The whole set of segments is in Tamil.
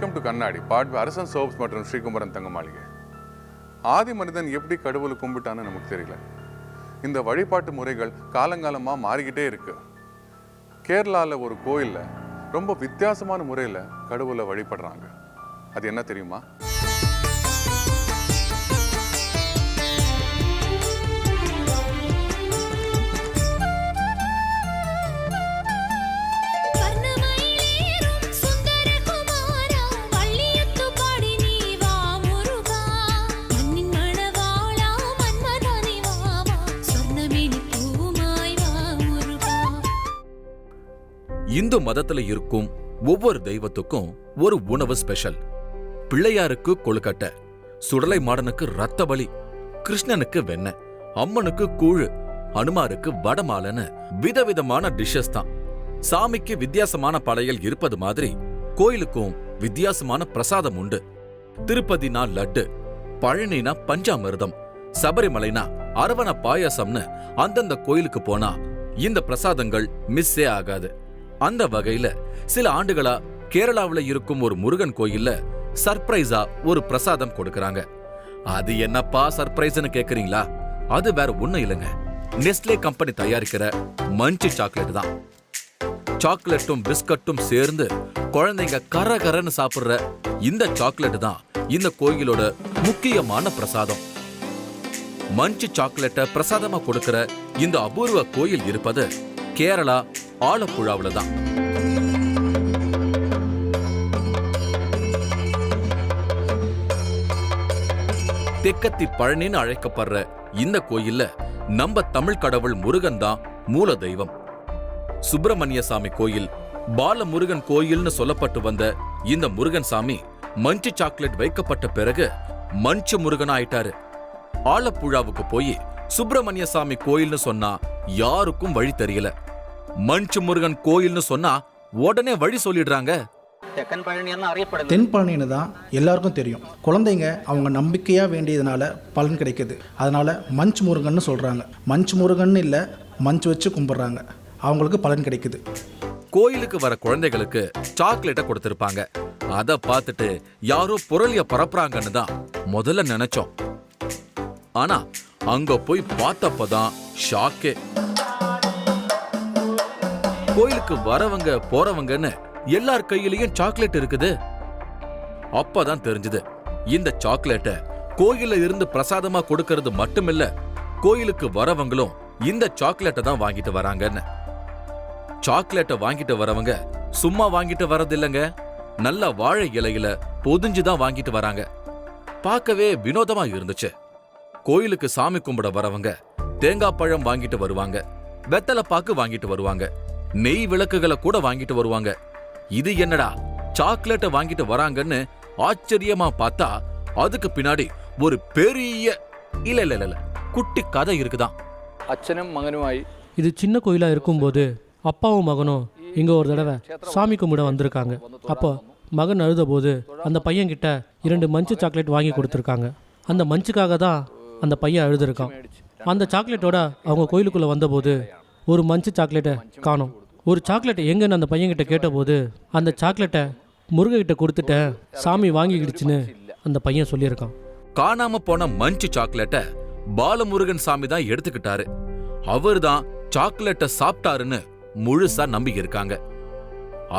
வெல்கம் டு கண்ணாடி பாட் அரசன் சோப்ஸ் மற்றும் ஸ்ரீகுமரன் தங்க மாளிகை ஆதி மனிதன் எப்படி கடவுளை கும்பிட்டான்னு நமக்கு தெரியல இந்த வழிபாட்டு முறைகள் காலங்காலமாக மாறிக்கிட்டே இருக்கு கேரளாவில் ஒரு கோயிலில் ரொம்ப வித்தியாசமான முறையில் கடவுளை வழிபடுறாங்க அது என்ன தெரியுமா இந்து மதத்துல இருக்கும் ஒவ்வொரு தெய்வத்துக்கும் ஒரு உணவு ஸ்பெஷல் பிள்ளையாருக்கு கொழுக்கட்டை சுடலை மாடனுக்கு ரத்த பலி கிருஷ்ணனுக்கு வெண்ணெய் அம்மனுக்கு கூழு அனுமாருக்கு வடமாலன்னு விதவிதமான டிஷ்ஷஸ் தான். சாமிக்கு வித்தியாசமான படையல் இருப்பது மாதிரி கோயிலுக்கும் வித்தியாசமான பிரசாதம் உண்டு. திருப்பதினா லட்டு பழனினா பஞ்சாமிர்தம் சபரிமலைனா அரவண பாயாசம்னு அந்தந்த கோயிலுக்கு போனா இந்த பிரசாதங்கள் மிஸ்ஸே ஆகாது. அந்த வகையில சில ஆண்டுகளா கேரளாவுல இருக்கும் ஒரு முருகன் கோயில்ல சர்ப்ரைஸா ஒரு பிரசாதம் கொடுக்கறாங்க. அது என்னப்பா சர்ப்ரைஸ்னு கேக்குறீங்களா? அது வேற ஒண்ணும் இல்லைங்க. நெஸ்லே கம்பெனி தயாரிக்கிற மஞ்சி சாக்லேட் தான். சாக்லேட்டும் பிஸ்கட்டும் சேர்ந்து குழந்தைங்க கர கரன்னு சாப்பிடுற இந்த சாக்லேட் தான் இந்த கோயிலோட முக்கியமான பிரசாதம். மஞ்சு சாக்லேட்டை பிரசாதமா கொடுக்கிற இந்த அபூர்வ கோயில் இருப்பது கேரளா ஆலப்புழாவில் தான். தெக்கத்தி பழனின்னு அழைக்கப்படுற இந்த கோயில்ல நம்ம தமிழ் கடவுள் முருகன் தான் மூல தெய்வம். சுப்பிரமணிய சாமி கோயில் பால முருகன் கோயில்னு சொல்லப்பட்டு வந்த இந்த முருகன் சாமி மஞ்சு சாக்லேட் வைக்கப்பட்ட பிறகு மஞ்சு முருகன் ஆயிட்டாரு. ஆலப்புழாவுக்கு போய் சுப்பிரமணிய சாமி கோயில்னு சொன்னா யாருக்கும் வழி தெரியல. மஞ்சு முருகன் கோயில்னு சொன்னா உடனே வழி சொல்லிடுறாங்க. தென் பழனின்னு தான் எல்லாருக்கும் தெரியும். குழந்தைங்க அவங்க நம்பிக்கையாக வேண்டியதுனால பலன் கிடைக்குது. அதனால் மஞ்ச் முருகன்னு சொல்கிறாங்க மஞ்ச் முருகன்னு இல்லை மஞ்ச் வச்சு கும்பிட்றாங்க. அவங்களுக்கு பலன் கிடைக்குது. கோயிலுக்கு வர குழந்தைகளுக்கு சாக்லேட்டை கொடுத்திருப்பாங்க. அத பார்த்துட்டு யாரோ புரளிய பரப்புறாங்கன்னு தான் முதல்ல நினைச்சோம். ஆனா அங்க போய் பார்த்தப்பதான் ஷாக்கே. கோயிலுக்கு வரவங்க போறவங்கன்னு எல்லார் கையிலயும் சாக்லேட் இருக்குது. அப்பதான் தெரிஞ்சது இந்த சாக்லேட்டை கோயில்ல இருந்து பிரசாதமா கொடுக்கறது மட்டுமில்ல கோயிலுக்கு வரவங்களும் இந்த சாக்லேட்டை தான் வாங்கிட்டு வராங்கன்னு. சாக்லேட்டை வாங்கிட்டு வரவங்க சும்மா வாங்கிட்டு வரதில்லைங்க நல்ல வாழை இலையில பொதிஞ்சு தான் வாங்கிட்டு வராங்க. பார்க்கவே வினோதமா இருந்துச்சு. கோயிலுக்கு சாமி கும்பிட வரவங்க தேங்காய் பழம் வாங்கிட்டு வருவாங்க வெத்தலை பாக்கு வாங்கிட்டு வருவாங்க. நெய் விளக்குகளை கூட வாங்கிட்டு வருவாங்க. இது என்னடா? சாக்லேட்டை வாங்கிட்டு வராங்கன்னு ஆச்சரியமா பார்த்தா அதுக்கு பின்னாடி ஒரு பெரிய இல்ல இல்ல இல்ல குட்டி கதை இருக்குதான். அச்சனும் மகனுமாய் இது சின்ன கோயிலா இருக்கும்போது அப்பாவும் மகனும் இங்க ஒரு தடவை சாமி கும்பிட வந்திருக்காங்க. அப்போ மகன் அழுத போது அந்த பையன் கிட்ட இரண்டு மஞ்சு சாக்லேட் வாங்கி கொடுத்துருக்காங்க. அந்த மஞ்சுக்காக தான் அந்த பையன் அழுதுருக்கான். அந்த சாக்லேட்டோட அவங்க கோயிலுக்குள்ள வந்தபோது ஒரு மஞ்சு சாக்லேட்டை காணும். ஒரு சாக்லேட்டை எங்கன்னு அந்த பையன்கிட்ட கேட்டபோது அந்த சாக்லேட்டை முருககிட்ட கொடுத்துட்டேன் சாமி வாங்கிக்கிடுச்சுன்னு அந்த பையன் சொல்லியிருக்கான். காணாம போன மஞ்சு சாக்லேட்டை பாலமுருகன் சாமி தான் எடுத்துக்கிட்டாரு. அவர்தான் சாக்லேட்டை சாப்பிட்டாருன்னு முழுசா நம்பி இருக்காங்க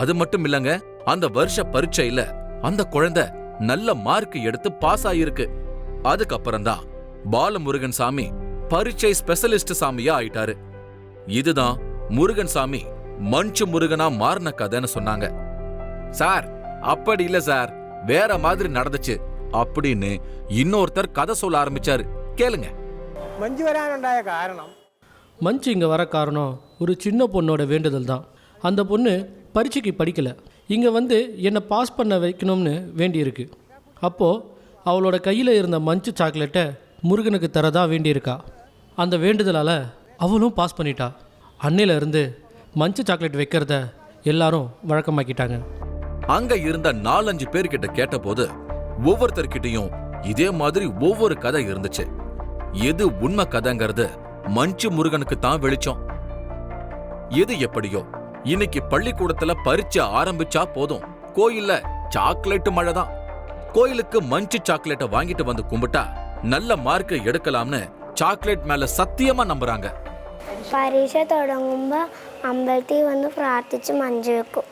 அது மட்டும் இல்லங்க அந்த வருஷ பரீட்சையில அந்த குழந்தை நல்ல மார்க் எடுத்து பாஸ் ஆயிருக்கு. அதுக்கப்புறம் தான் பாலமுருகன் சாமி பரீட்சை ஸ்பெஷலிஸ்ட் சாமியா ஆயிட்டாரு. இதுதான் முருகன் சாமி மஞ்சு முருகனா மாறின கதைன்னு சொன்னாங்க. சார் அப்படி இல்ல சார். வேற மாதிரி நடந்துச்சு அப்படின்னு இன்னொருத்தர் கதை சொல்ல ஆரம்பிச்சாரு. கேளுங்க. மஞ்சு வரானுண்டாய காரணம். மஞ்சு இங்கே வர காரணம் ஒரு சின்ன பொண்ணோட வேண்டுதல் தான். அந்த பொண்ணு பரீட்சைக்கு படிக்கலை. இங்கே வந்து என்னை பாஸ் பண்ண வைக்கணும்னு வேண்டியிருக்கு. அப்போது அவளோட கையில் இருந்த மஞ்சு சாக்லேட்டை முருகனுக்கு தரதா வேண்டியிருக்கா. அந்த வேண்டுதலால் அவளும் பாஸ் பண்ணிட்டா. அன்னையில இருந்து சாக்லேட் வைக்கிறத எல்லாரும் வழக்கமாக்கிட்டாங்க. அங்க இருந்த நாலஞ்சு பேர்கிட்ட கேட்டபோது ஒவ்வொருத்தர்கிட்டயும் இதே மாதிரி ஒவ்வொரு கதை இருந்துச்சு. எது உண்மை கதைங்கிறது மஞ்சு முருகனுக்கு தான் வெளிச்சம். எது எப்படியோ இன்னைக்கு பள்ளிக்கூடத்துல பரீட்சை ஆரம்பிச்சா போதும். கோயில்ல சாக்லேட் மழை தான். கோயிலுக்கு மஞ்சு சாக்லேட்டை வாங்கிட்டு வந்து கும்பிட்டா நல்ல மார்க்கை எடுக்கலாம்னு சாக்லேட் மேல சத்தியமா நம்புறாங்க. പരീക്ഷ തുടങ്ങുമ്പോൾ അമ്പലത്തിൽ വന്ന് പ്രാർത്ഥിച്ച് മഞ്ചു വെക്കും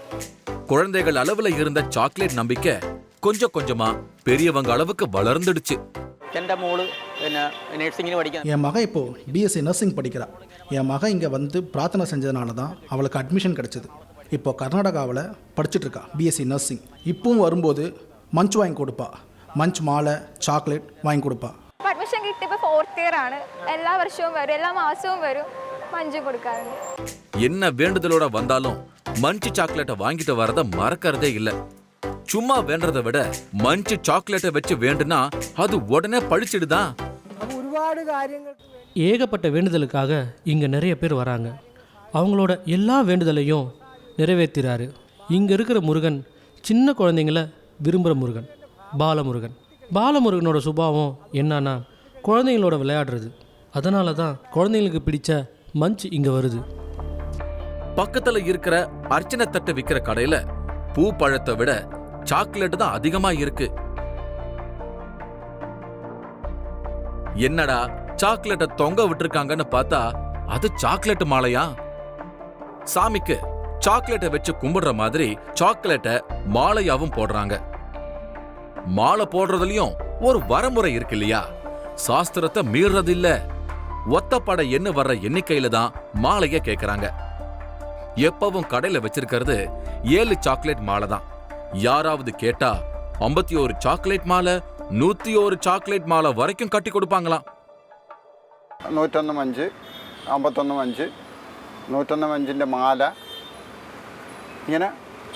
குழந்தைகள் அளவுல இருந்த சாக்லேட் நம்பிக்கை கொஞ்சம் கொஞ்சமா பெரியவங்க அளவுக்கு வளர்ந்துடுச்சு എൻ്റെ മോള് പിന്നെ നഴ്സിങ്ങിന് പഠിക്കാൻ என் மகன் இப்போது பிஎஸ்சி நர்சிங் படிக்கிறா என் மகன் இங்கே வந்து பிரார்த்தனை செஞ்சதுனால தான் அவளுக்கு அட்மிஷன் கிடச்சிது இப்போ கர்நாடகாவில் படிச்சுட்டு இருக்கா பிஎஸ்சி நர்சிங் இப்பவும் வரும்போது மஞ்ச் வாங்கி கொடுப்பா மஞ்ச் மாலை சாக்லேட் வாங்கி கொடுப்பா അഡ്മിഷൻ കിട്ടിയപ്പോൾ ഫോർത്ത് ഇയർ ആണ് എല്ലാ വർഷവും വരും എല്ലാ മാസവും വരും മഞ്ജു കൊടുക്കാറുണ്ട് என்ன வேண்டுதலோட வந்தாலும் மஞ்சு சாக்லேட்டை வாங்கிட்டு வரத மறக்கறதே இல்ல சும்மா வேண்டறதை விட மஞ்சு சாக்லேட்டை வச்சு வேண்டுனா அது உடனே பழிச்சிடுதான் അപ്പോൾ ഒരുപാട് കാര്യങ്ങൾ ஏகப்பட்ட வேண்டுதலுக்காக இங்கே நிறைய பேர் வராங்க அவங்களோட எல்லா வேண்டுதலையும் நிறைவேற்றுறாரு இங்கே இருக்கிற முருகன் சின்ன குழந்தைங்கள விரும்புகிற முருகன் பாலமுருகன் பாலமுருகனோட சுபாவம் என்னன்னா குழந்தைங்களோட விளையாடுறது. அதனால தான் குழந்தைங்களுக்கு பிடிச்ச மஞ்ச் இங்கே வருது. பக்கத்துல இருக்கிற அர்ச்சனை தட்டு விக்கிற கடையில பூ பழத்தை விட சாக்லேட் தான் அதிகமா இருக்கு. என்னடா சாக்லேட்டை தொங்க விட்டுருக்காங்கன்னு பார்த்தா அது சாக்லேட் மாலையா? சாமிக்கு சாக்லேட்டை வச்சு கும்பிடுற மாதிரி சாக்லேட்டை மாலையாவும் போடுறாங்க. மாலை போடுறதுலயும் ஒரு வரமுறை இருக்கு இல்லையா? சாஸ்திரத்தை மீறது இல்ல ஒத்தப்பட எண்ணு வர்ற எண்ணிக்கையில தான் மாலைய கேக்குறாங்க எப்பவும் கடையில வச்சிருக்கிறது ஏழு சாக்லேட் மாலை தான் யாராவது கேட்டா ஐம்பத்தி ஒரு சாக்லேட் மாலை நூத்தி ஒரு சாக்லேட் மாலை வரைக்கும் கட்டி கொடுப்பாங்களாம் നൂറ്റൊന്ന് മഞ്ച് അമ്പത്തൊന്ന് മഞ്ച് നൂറ്റൊന്ന് മഞ്ചിൻ്റെ മാല ഇങ്ങനെ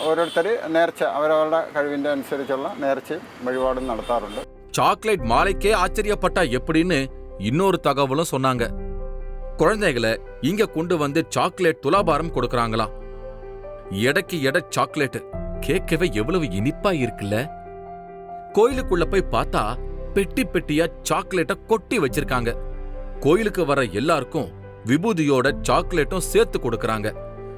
ഓരോരുത്തർ നേർച്ച അവരവരുടെ കഴിവിൻ്റെ അനുസരിച്ചുള്ള നേർച്ചയും വഴിപാടും നടത്താറുണ്ട് சாக்லேட் மாலைக்கே ஆச்சரியப்பட்டா எப்படின்னு இன்னொரு தகவலும் சொன்னாங்க. குழந்தைகளை இங்க கொண்டு வந்து சாக்லேட் துலாபாரம் கொடுக்கறாங்களாம் எடைக்கு எடை சாக்லேட் கேட்கவே எவ்வளவு இனிப்பா இருக்குல்ல? கோயிலுக்குள்ள போய் பார்த்தா பெட்டி பெட்டியா சாக்லேட்டை கொட்டி வச்சிருக்காங்க. கோயிலுக்கு வர எல்லாருக்கும் விபூதியோட சாக்லேட்டும் சேர்த்து கொடுக்கறாங்க.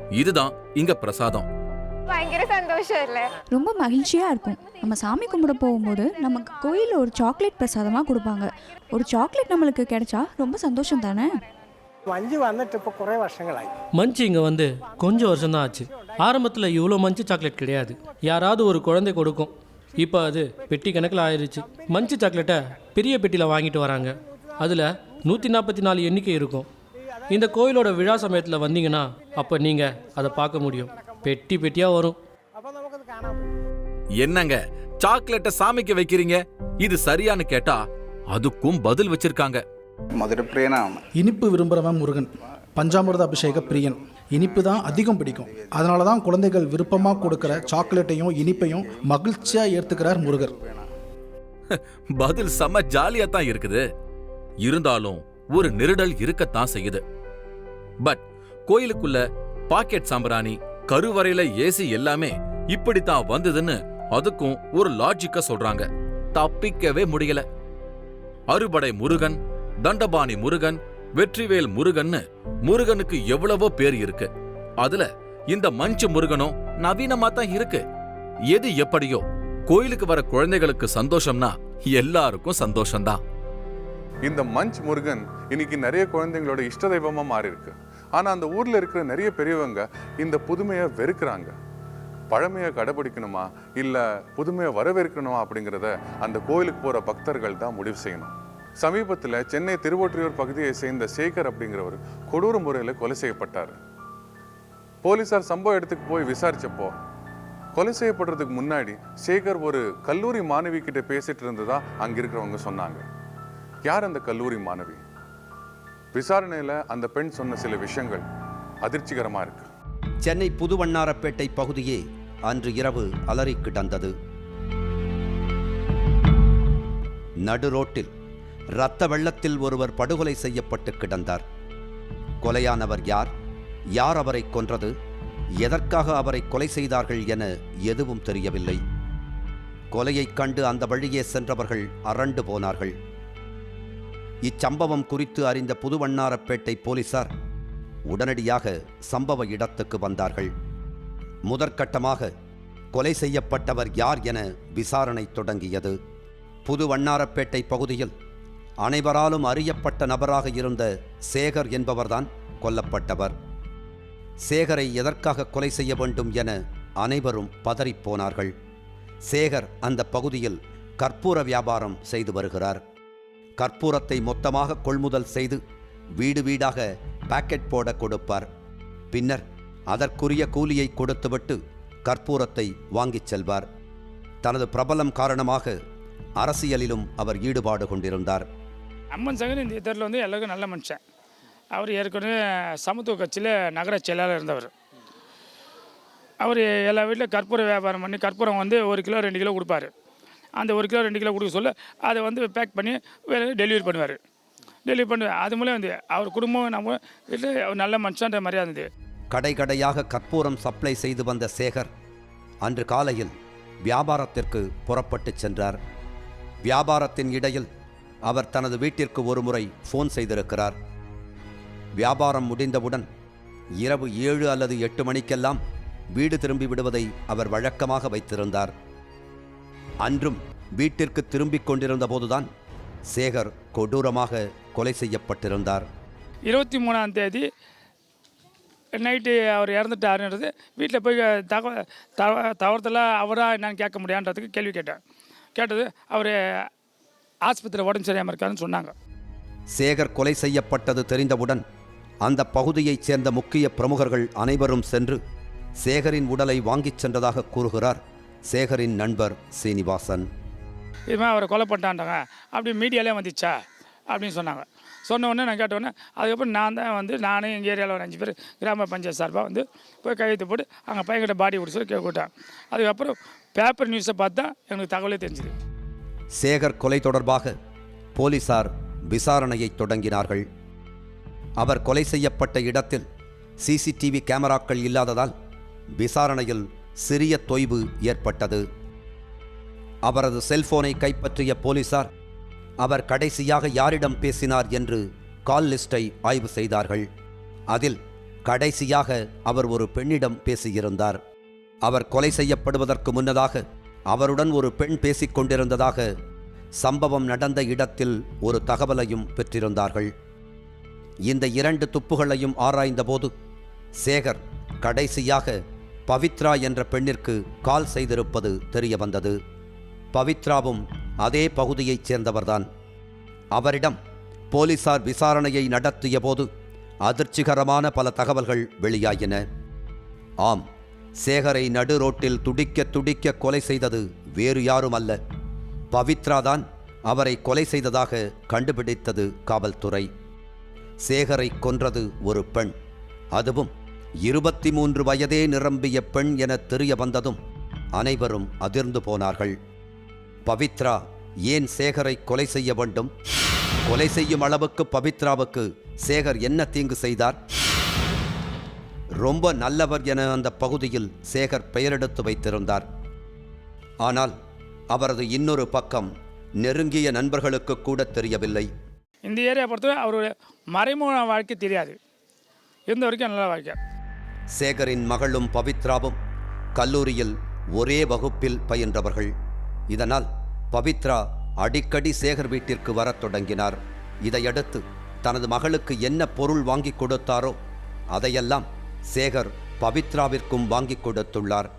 இதுதான் இங்க பிரசாதம். ഭയങ്കര സന്തോഷമല്ലേ ரொம்ப மகிழ்ச்சியாக இருக்கும் நம்ம சாமி கும்பிட போகும்போது நமக்கு கோயிலில் ஒரு சாக்லேட் பிரசாதமாக கொடுப்பாங்க ஒரு சாக்லேட் நம்மளுக்கு கிடைச்சா ரொம்ப சந்தோஷம் தானே മഞ്ജു വന്നിട്ട് ഇപ്പോൾ കുറേ വർഷങ്ങളായി மஞ்சு இங்கே வந்து கொஞ்சம் வருஷம்தான் ஆச்சு ஆரம்பத்தில் இவ்வளோ மஞ்சு சாக்லேட் கிடையாது யாராவது ஒரு குழந்தை கொடுக்கும் இப்போ அது பெட்டி கணக்கில் ஆயிடுச்சு மஞ்சு சாக்லேட்டை பெரிய பெட்டியில் வாங்கிட்டு வராங்க அதில் நூற்றி நாற்பத்தி நாலு எண்ணிக்கை இருக்கும் இந்த கோயிலோட விழா சமயத்தில் வந்தீங்கன்னா அப்போ நீங்கள் அதை பார்க்க முடியும் பெட்டி பெட்டியாக வரும். என்னங்க? சாக்லேட்டை சாமிக்கு வைக்கிறீங்க? இது சரியான்னு கேட்டா அதுக்கும் பதில் வச்சிருக்காங்க. இனிப்பு விரும்புகிறவன் முருகன். பஞ்சாமிரத அபிஷேக பிரியன். இனிப்பு தான் அதிகம் பிடிக்கும். அதனால தான் குழந்தைகள் விருப்பமாக கொடுக்குற சாக்லேட்டையும் இனிப்பையும் மகிழ்ச்சியாக ஏற்றுக்கிறார் முருகர். பதில் செம்ம ஜாலியாக தான் இருக்குது. இருந்தாலும் ஒரு நெருடல் இருக்கத்தான் செய்யுது. பட் கோயிலுக்குள்ள பாக்கெட் சாம்பிராணி கருவறையில ஏசி எல்லாமே இப்படித்தான் வந்ததுன்னு அதுக்கும் ஒரு லாஜிக்க சொல்றாங்க. தப்பிக்கவே முடியல. அறுபடை முருகன் தண்டபாணி முருகன் வெற்றிவேல் முருகன்னு முருகனுக்கு எவ்வளவோ பேர் இருக்கு. அதுல இந்த மஞ்சு முருகனும் நவீனமா தான் இருக்கு. எது எப்படியோ கோயிலுக்கு வர குழந்தைகளுக்கு சந்தோஷம்னா எல்லாருக்கும் சந்தோஷம்தான். இந்த மஞ்ச் முருகன் இன்னைக்கு நிறைய குழந்தைங்களோட இஷ்ட தெய்வமா மாறி இருக்கு ஆனால் அந்த ஊரில் இருக்கிற நிறைய பெரியவங்க இந்த புதுமையை வெறுக்கிறாங்க. பழமையை கடைபிடிக்கணுமா? இல்லை புதுமையை வரவேற்கணுமா அப்படிங்கிறத அந்த கோயிலுக்கு போகிற பக்தர்கள் தான் முடிவு செய்யணும். சமீபத்தில் சென்னை திருவொற்றியூர் பகுதியை சேர்ந்த சேகர் அப்படிங்கிறவர் கொடூர முறையில் கொலை செய்யப்பட்டார். போலீசார் சம்பவ இடத்துக்கு போய் விசாரிச்சப்போ கொலை செய்யப்படுறதுக்கு முன்னாடி சேகர் ஒரு கல்லூரி மாணவி கிட்ட பேசிட்டு இருந்ததா அங்க இருக்கிறவங்க சொன்னாங்க. யார் அந்த கல்லூரி மாணவி? விசாரணையில் அந்த பெண் சொன்ன சில விஷயங்கள் அதிர்ச்சிகரமாக இருக்கு. சென்னை புதுவண்ணாரப்பேட்டை பகுதியே அன்று இரவு அலறி கிடந்தது நடு ரோட்டில் இரத்த வெள்ளத்தில் ஒருவர் படுகொலை செய்யப்பட்டு கிடந்தார். கொலையானவர் யார்? யார் அவரை கொன்றது? எதற்காக அவரை கொலை செய்தார்கள் என எதுவும் தெரியவில்லை. கொலையைக் கண்டு அந்த வழியே சென்றவர்கள் அரண்டு போனார்கள். இச்சம்பவம் குறித்து அறிந்த புதுவண்ணாரப்பேட்டை போலீசார் உடனடியாக சம்பவ இடத்துக்கு வந்தார்கள். முதற்கட்டமாக கொலை செய்யப்பட்டவர் யார் என விசாரணை தொடங்கியது. புது வண்ணாரப்பேட்டை பகுதியில் அனைவராலும் அறியப்பட்ட நபராக இருந்த சேகர் என்பவர்தான் கொல்லப்பட்டவர். சேகரை எதற்காக கொலை செய்ய வேண்டும் என அனைவரும் பதறிப்போனார்கள் சேகர் அந்த பகுதியில் கற்பூர வியாபாரம் செய்து வருகிறார். கற்பூரத்தை மொத்தமாக கொள்முதல் செய்து வீடு வீடாக பாக்கெட் போட கொடுப்பார். பின்னர் அதற்குரிய கூலியை கொடுத்துவிட்டு கற்பூரத்தை வாங்கிச் செல்வார். தனது பிரபலம் காரணமாக அரசியலிலும் அவர் ஈடுபாடு கொண்டிருந்தார். அம்மன் சங்கர் இந்த தேர்தலில் வந்து எல்லாருக்கும் நல்ல மனுஷன். அவர் ஏற்கனவே சமத்துவ கட்சியில் நகர செயலாளர் இருந்தவர். அவர் எல்லா வீட்டில் கற்பூர வியாபாரம் பண்ணி கற்பூரம் வந்து ஒரு கிலோ ரெண்டு கிலோ கொடுப்பாரு. அந்த ஒரு கிலோ ரெண்டு கிலோ கொடுக்க சொல்ல அதை வந்து பேக் பண்ணி டெலிவரி பண்ணுவார். டெலிவரி பண்ணுவார் அது மூலம் வந்து அவர் குடும்பம் நம்ம வீட்டில் அவர் நல்ல மனுஷன்ற மாதிரியா இருந்தது. கடை கடையாக கற்பூரம் சப்ளை செய்து வந்த சேகர் அன்று காலையில் வியாபாரத்திற்கு புறப்பட்டு சென்றார். வியாபாரத்தின் இடையில் அவர் தனது வீட்டிற்கு ஒருமுறை ஃபோன் செய்திருக்கிறார். வியாபாரம் முடிந்தவுடன் இரவு ஏழு அல்லது எட்டு மணிக்கெல்லாம் வீடு திரும்பி விடுவதை அவர் வழக்கமாக வைத்திருந்தார். அன்றும் வீட்டிற்கு திரும்பிக் கொண்டிருந்த போதுதான் சேகர் கொடூரமாக கொலை செய்யப்பட்டிருந்தார். இருபத்தி மூணாம் தேதி நைட்டு அவர் இறந்துட்டாருன்றது வீட்டில் போய் தகவ தவ தவறத்தில் அவராக என்னன்னு கேட்க முடியான்றதுக்கு கேள்வி கேட்டேன். கேட்டது அவர் ஆஸ்பத்திரியில் உடம்பு சரியாமல் இருக்காருன்னு சொன்னாங்க. சேகர் கொலை செய்யப்பட்டது தெரிந்தவுடன் அந்த பகுதியைச் சேர்ந்த முக்கிய பிரமுகர்கள் அனைவரும் சென்று சேகரின் உடலை வாங்கிச் சென்றதாக கூறுகிறார். சேகரின் நண்பர் சீனிவாசன். இது மாதிரி அவரை கொலை பண்ணிட்டான்டாங்க அப்படி மீடியாலே வந்துச்சா அப்படின்னு சொன்னாங்க. சொன்ன உடனே நான் கேட்ட உடனே அதுக்கப்புறம் நான் தான் வந்து நானே எங்கள் ஏரியாவில் ஒரு அஞ்சு பேர் கிராம பஞ்சாயத்து சார்பாக வந்து போய் கையெழுத்து போட்டு அங்கே பையன்கிட்ட பாடி கொடுத்து சொல்லி கேட்விட்டேன் அதுக்கப்புறம் பேப்பர் நியூஸை பார்த்து தான் எனக்கு தகவலே தெரிஞ்சுது. சேகர் கொலை தொடர்பாக போலீசார் விசாரணையை தொடங்கினார்கள். அவர் கொலை செய்யப்பட்ட இடத்தில் சிசிடிவி கேமராக்கள் இல்லாததால் விசாரணையில் சிறிய தொய்வு ஏற்பட்டது. அவரது செல்போனை கைப்பற்றிய போலீசார் அவர் கடைசியாக யாரிடம் பேசினார் என்று கால் லிஸ்டை ஆய்வு செய்தார்கள். அதில் கடைசியாக அவர் ஒரு பெண்ணிடம் பேசியிருந்தார். அவர் கொலை செய்யப்படுவதற்கு முன்னதாக அவருடன் ஒரு பெண் பேசிக் கொண்டிருந்ததாக சம்பவம் நடந்த இடத்தில் ஒரு தகவலையும் பெற்றிருந்தார்கள். இந்த இரண்டு துப்புகளையும் ஆராய்ந்தபோது சேகர் கடைசியாக பவித்ரா என்ற பெண்ணிற்கு கால் செய்திருப்பது தெரிய வந்தது பவித்ராவும் அதே பகுதியைச் சேர்ந்தவர்தான். அவரிடம் போலீசார் விசாரணையை நடத்திய போது அதிர்ச்சிகரமான பல தகவல்கள் வெளியாகின ஆம் சேகரை நடு ரோட்டில் துடிக்க துடிக்க கொலை செய்தது வேறு யாரும் அல்ல பவித்ராதான் அவரை கொலை செய்ததாக கண்டுபிடித்தது காவல்துறை. சேகரை கொன்றது ஒரு பெண். அதுவும் இருபத்தி மூன்று வயதே நிரம்பிய பெண் என தெரிய வந்ததும் அனைவரும் அதிர்ந்து போனார்கள். பவித்ரா ஏன் சேகரை கொலை செய்ய வேண்டும்? கொலை செய்யும் அளவுக்கு பவித்ராவுக்கு சேகர் என்ன தீங்கு செய்தார்? ரொம்ப நல்லவர் என அந்த பகுதியில் சேகர் பெயரெடுத்து வைத்திருந்தார். ஆனால் அவரது இன்னொரு பக்கம் நெருங்கிய நண்பர்களுக்கு கூட தெரியவில்லை. இந்த ஏரியா பொறுத்தவரை அவருடைய மறைமுக வாழ்க்கை தெரியாது. இருந்த வரைக்கும் நல்ல வாழ்க்கை. சேகரின் மகளும் பவித்ராவும் கல்லூரியில் ஒரே வகுப்பில் பயின்றவர்கள். இதனால் பவித்ரா அடிக்கடி சேகர் வீட்டிற்கு வரத் தொடங்கினார். இதையடுத்து தனது மகளுக்கு என்ன பொருள் வாங்கி கொடுத்தாரோ அதையெல்லாம் சேகர் பவித்ராவிற்கும் வாங்கி கொடுத்துள்ளார்.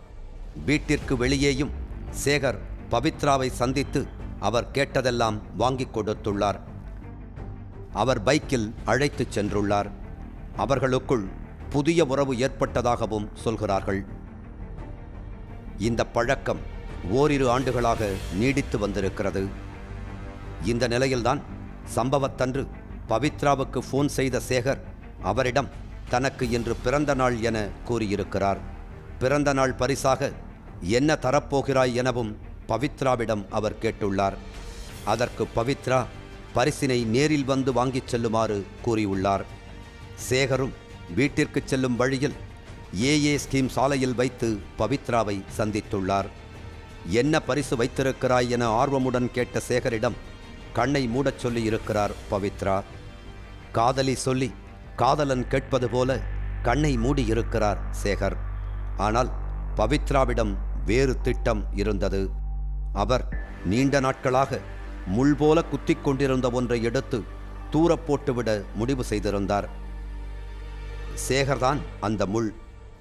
வீட்டிற்கு வெளியேயும் சேகர் பவித்ராவை சந்தித்து அவர் கேட்டதெல்லாம் வாங்கி கொடுத்துள்ளார். அவர் பைக்கில் அழைத்துச் சென்றுள்ளார். அவர்களுக்குள் புதிய உறவு ஏற்பட்டதாகவும் சொல்கிறார்கள். இந்த பழக்கம் ஓரிரு ஆண்டுகளாக நீடித்து வந்திருக்கிறது. இந்த நிலையில்தான் சம்பவத்தன்று பவித்ராவுக்கு ஃபோன் செய்த சேகர் அவரிடம் தனக்கு இன்று பிறந்த நாள் என கூறியிருக்கிறார். பிறந்த நாள் பரிசாக என்ன தரப்போகிறாய் எனவும் பவித்ராவிடம் அவர் கேட்டுள்ளார். அதற்கு பவித்ரா பரிசினை நேரில் வந்து வாங்கிச் செல்லுமாறு கூறியுள்ளார். சேகரும் வீட்டிற்கு செல்லும் வழியில் ஏஏ ஸ்கீம் சாலையில் வைத்து பவித்ராவை சந்தித்துள்ளார். என்ன பரிசு வைத்திருக்கிறாய் என ஆர்வமுடன் கேட்ட சேகரிடம் கண்ணை மூடச் சொல்லி இருக்கிறார் பவித்ரா. காதலி சொல்லி காதலன் கேட்பது போல கண்ணை மூடி இருக்கிறார் சேகர். ஆனால் பவித்ராவிடம் வேறு திட்டம் இருந்தது. அவர் நீண்ட நாட்களாக முள் போல குத்திக் கொண்டிருந்த ஒன்றை எடுத்து தூரப்போட்டுவிட முடிவு செய்திருந்தார். சேகர்தான் அந்த முள்.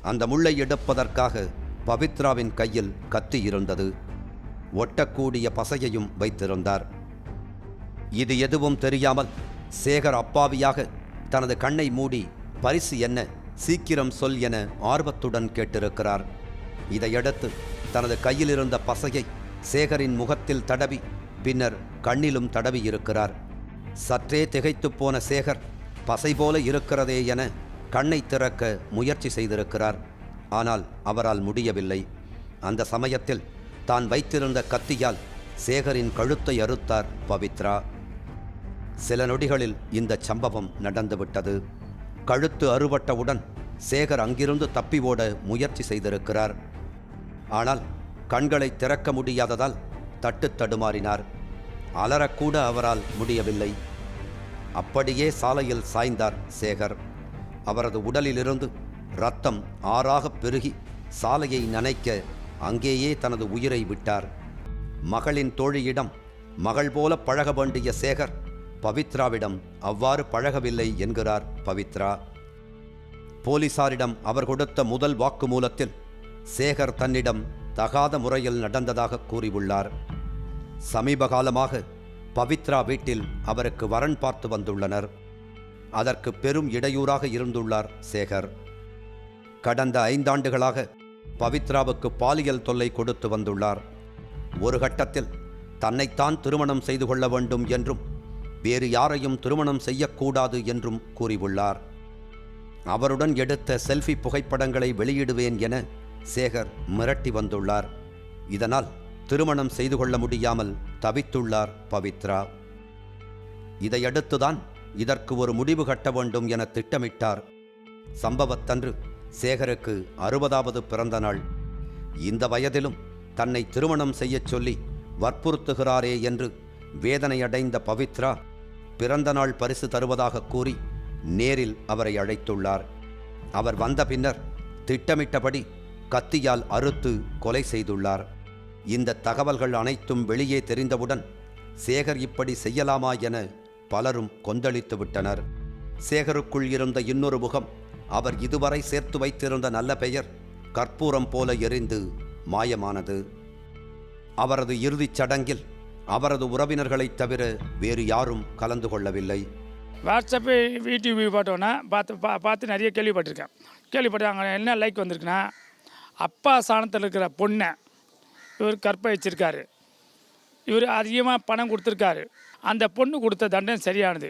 அந்த முள்ளை எடுப்பதற்காக பவித்ராவின் கையில் கத்தி இருந்தது. ஒட்டக்கூடிய பசையையும் வைத்திருந்தார். இது எதுவும் தெரியாமல் சேகர் அப்பாவியாக தனது கண்ணை மூடி பரிசு என்ன சீக்கிரம் சொல் என ஆர்வத்துடன் கேட்டிருக்கிறார். இதையடுத்து தனது கையிலிருந்த பசையை சேகரின் முகத்தில் தடவி பின்னர் கண்ணிலும் தடவி இருக்கிறார். சற்றே திகைத்துப் போன சேகர் பசை போல இருக்கிறதே என கண்ணை திறக்க முயற்சி செய்திருக்கிறார். ஆனால் அவரால் முடியவில்லை. அந்த சமயத்தில் தான் வைத்திருந்த கத்தியால் சேகரின் கழுத்தை அறுத்தார் பவித்ரா. சில நொடிகளில் இந்த சம்பவம் நடந்துவிட்டது. கழுத்து அறுபட்டவுடன் சேகர் அங்கிருந்து தப்பி ஓட முயற்சி செய்திருக்கிறார். ஆனால் கண்களை திறக்க முடியாததால் தட்டு தடுமாறினார். அலறக்கூட அவரால் முடியவில்லை. அப்படியே சாலையில் சாய்ந்தார் சேகர். அவரது உடலிலிருந்து ரத்தம் ஆறாகப் பெருகி சாலையை நனைக்க அங்கேயே தனது உயிரை விட்டார். மகளின் தோழியிடம் மகள் போல பழக வேண்டிய சேகர் பவித்ராவிடம் அவ்வாறு பழகவில்லை என்கிறார் பவித்ரா. போலீசாரிடம் அவர் கொடுத்த முதல் வாக்குமூலத்தில் சேகர் தன்னிடம் தகாத முறையில் நடந்ததாக கூறியுள்ளார். சமீப காலமாக பவித்ரா வீட்டில் அவருக்கு வரன் பார்த்து வந்துள்ளனர். அதற்கு பெரும் இடையூறாக இருந்துள்ளார் சேகர். கடந்த ஐந்தாண்டுகளாக பவித்ராவுக்கு பாலியல் தொல்லை கொடுத்து வந்துள்ளார். ஒரு கட்டத்தில் தன்னைத்தான் திருமணம் செய்து கொள்ள வேண்டும் என்றும் வேறு யாரையும் திருமணம் செய்யக்கூடாது என்றும் கூறியுள்ளார். அவருடன் எடுத்த செல்ஃபி புகைப்படங்களை வெளியிடுவேன் என சேகர் மிரட்டி வந்துள்ளார். இதனால் திருமணம் செய்து கொள்ள முடியாமல் தவித்துள்ளார் பவித்ரா. இதையடுத்துதான் இதற்கு ஒரு முடிவு கட்ட வேண்டும் என திட்டமிட்டார். சம்பவத்தன்று சேகருக்கு அறுபதாவது பிறந்த நாள். இந்த வயதிலும் தன்னை திருமணம் செய்யச் சொல்லி வற்புறுத்துகிறாரே என்று வேதனையடைந்த பவித்ரா பிறந்த நாள் பரிசு தருவதாக கூறி நேரில் அவரை அழைத்துள்ளார். அவர் வந்த பின்னர் திட்டமிட்டபடி கத்தியால் அறுத்து கொலை செய்துள்ளார். இந்த தகவல்கள் அனைத்தும் வெளியே தெரிந்தவுடன் சேகர் இப்படி செய்யலாமா என பலரும் கொந்தளித்து விட்டனர். சேகருக்குள் இருந்த இன்னொரு முகம் அவர் இதுவரை சேர்த்து வைத்திருந்த நல்ல பெயர் கற்பூரம் போல எரிந்து மாயமானது. அவரது இறுதிச் சடங்கில் அவரது உறவினர்களைத் தவிர வேறு யாரும் கலந்து கொள்ளவில்லை. வாட்ஸ்அப்பு யூடியூப் பார்த்தோன்னா பார்த்து பா பார்த்து நிறைய கேள்விப்பட்டிருக்கேன். கேள்விப்பட்டு அங்கே என்ன லைக் வந்திருக்குன்னா அப்பா சாணத்தில் இருக்கிற பொண்ணை இவர் கற்பழிச்சிருக்காரு. இவர் அதிகமாக பணம் கொடுத்துருக்காரு. அந்த பொண்ணு கொடுத்த தண்டனை சரியானது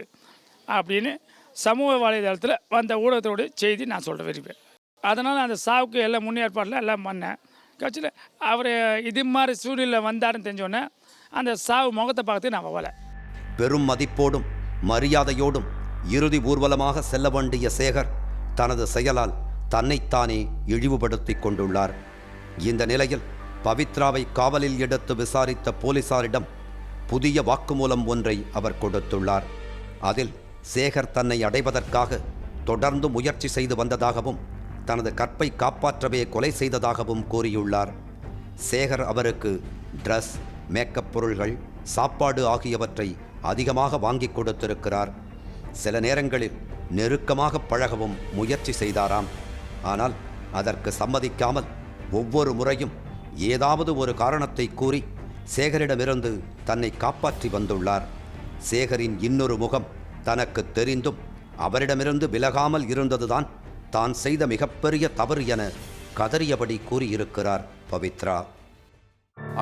அப்படின்னு சமூக வலைதளத்தில் வந்த ஊடகத்தோடைய செய்தி நான் சொல்ல விரும்புவேன் அதனால் அந்த சாவுக்கு எல்லாம் முன்னேற்பாடில் எல்லாம் பண்ணேன். கட்சியில் அவர் இது மாதிரி சூழ்நிலை வந்தாருன்னு தெரிஞ்சோடனே அந்த சாவு முகத்தை பார்த்து நான் போகலை பெரும் மதிப்போடும் மரியாதையோடும் இறுதி ஊர்வலமாக செல்ல வேண்டிய சேகர் தனது செயலால் தன்னைத்தானே இழிவுபடுத்தி கொண்டுள்ளார். இந்த நிலையில் பவித்ராவை காவலில் எடுத்து விசாரித்த போலீசாரிடம் புதிய வாக்குமூலம் ஒன்றை அவர் கொடுத்துள்ளார். அதில் சேகர் தன்னை அடைவதற்காக தொடர்ந்து முயற்சி செய்து வந்ததாகவும் தனது கற்பை காப்பாற்றவே கொலை செய்ததாகவும் கூறியுள்ளார். சேகர் அவருக்கு ட்ரெஸ் மேக்கப் பொருள்கள் சாப்பாடு ஆகியவற்றை அதிகமாக வாங்கி கொடுத்திருக்கிறார். சில நேரங்களில் நெருக்கமாக பழகவும் முயற்சி செய்தாராம். ஆனால் அதற்கு சம்மதிக்காமல் ஒவ்வொரு முறையும் ஏதாவது ஒரு காரணத்தை கூறி சேகரிடமிருந்து தன்னை காப்பாற்றி வந்துள்ளார். சேகரின் இன்னொரு முகம் தனக்கு தெரிந்தும் அவரிடமிருந்து விலகாமல் இருந்ததுதான் தான் செய்த மிகப்பெரிய தவறு என கதறியபடி கூறியிருக்கிறார் பவித்ரா.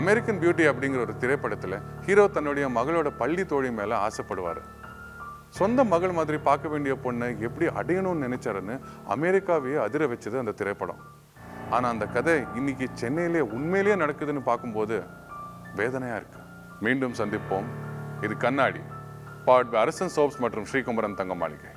அமெரிக்கன் பியூட்டி அப்படிங்கிற ஒரு திரைப்படத்தில் ஹீரோ தன்னுடைய மகளோட பள்ளி தோழி மேலே ஆசைப்படுவார். சொந்த மகள் மாதிரி பார்க்க வேண்டிய பொண்ணை எப்படி அடையணும்னு நினைச்சாருன்னு அமெரிக்காவையே அதிர வச்சது அந்த திரைப்படம். ஆனால் அந்த கதை இன்னைக்கு சென்னையிலே உண்மையிலேயே நடக்குதுன்னு பார்க்கும்போது வேதனையாக இருக்குது மீண்டும் சந்திப்போம். இது கண்ணாடி. பாட் அரசன் சோப்ஸ் மற்றும் ஸ்ரீகுமரன் தங்க மாளிகை